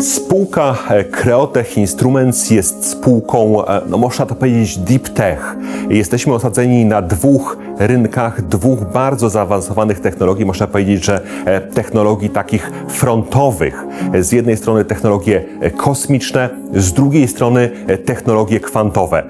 Spółka e, Creotech Instruments jest spółką, e, no można to powiedzieć, deep tech. Jesteśmy osadzeni na dwóch rynkach, dwóch bardzo zaawansowanych technologii. Można powiedzieć, że e, technologii takich frontowych. Z jednej strony technologie e, kosmiczne, z drugiej strony e, technologie kwantowe.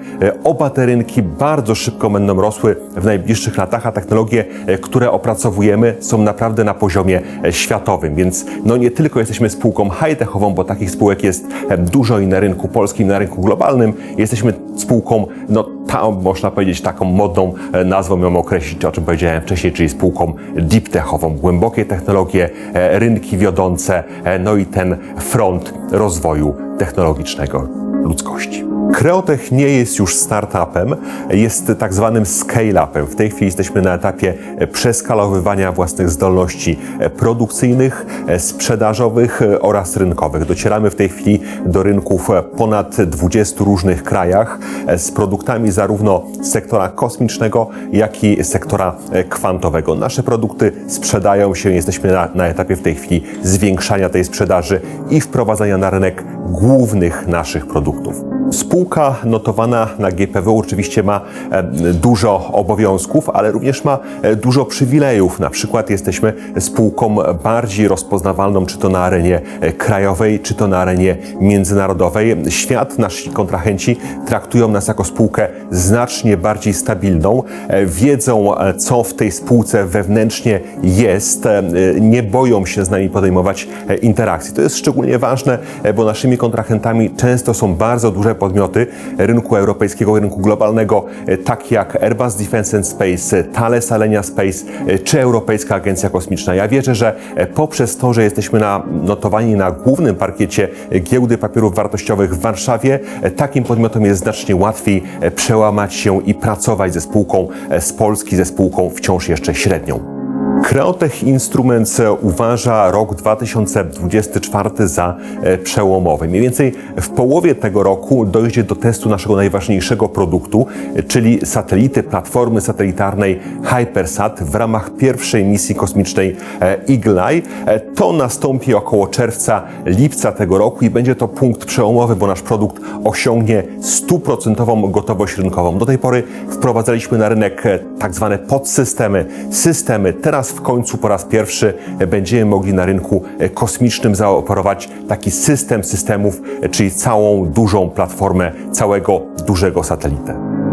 Oba te rynki bardzo szybko będą rosły w najbliższych latach, a technologie, które opracowujemy, są naprawdę na poziomie światowym. Więc no nie tylko jesteśmy spółką high-techową, bo takich spółek jest dużo i na rynku polskim, i na rynku globalnym. Jesteśmy spółką, no tam można powiedzieć taką modną e, nazwą ją określić, o czym powiedziałem wcześniej, czyli spółką deep techową. Głębokie technologie, e, rynki wiodące, e, no i ten front rozwoju technologicznego ludzkości. Creotech nie jest już startupem, jest tak zwanym scale-upem. W tej chwili jesteśmy na etapie przeskalowywania własnych zdolności produkcyjnych, sprzedażowych oraz rynkowych. Docieramy w tej chwili do rynków ponad 20 różnych krajach z produktami zarówno sektora kosmicznego, jak i sektora kwantowego. Nasze produkty sprzedają się, jesteśmy na, na etapie w tej chwili zwiększania tej sprzedaży i wprowadzania na rynek głównych naszych produktów. Spółka notowana na GPW oczywiście ma e, dużo obowiązków, ale również ma e, dużo przywilejów. Na przykład jesteśmy spółką bardziej rozpoznawalną, czy to na arenie e, krajowej, czy to na arenie międzynarodowej. Świat, nasi kontrahenci traktują nas jako spółkę znacznie bardziej stabilną, wiedzą, co w tej spółce wewnętrznie jest, nie boją się z nami podejmować interakcji. To jest szczególnie ważne, bo naszymi kontrahentami często są bardzo duże podmioty rynku europejskiego, rynku globalnego, e, takie jak Airbus Defence and Space, e, Thales Alenia Space e, czy Europejska Agencja Kosmiczna. Ja wierzę, że poprzez to, że jesteśmy na, notowani na głównym parkiecie giełdy papierów wartościowych w Warszawie, takim podmiotom jest znacznie łatwiej przełamać się i pracować ze spółką z Polski, ze spółką wciąż jeszcze średnią. Creotech Instruments uważa rok 2024 za e, przełomowy. Mniej więcej w połowie tego roku dojdzie do testu naszego najważniejszego produktu, e, czyli satelity platformy satelitarnej Hypersat w ramach pierwszej misji kosmicznej Eagle Eye. To nastąpi około czerwca, lipca tego roku i będzie to punkt przełomowy, bo nasz produkt osiągnie stuprocentową gotowość rynkową. Do tej pory wprowadzaliśmy na rynek e, tak zwane podsystemy, systemy. Teraz w końcu po raz pierwszy będziemy mogli na rynku kosmicznym zaoferować taki system systemów, czyli całą dużą platformę całego dużego satelitę.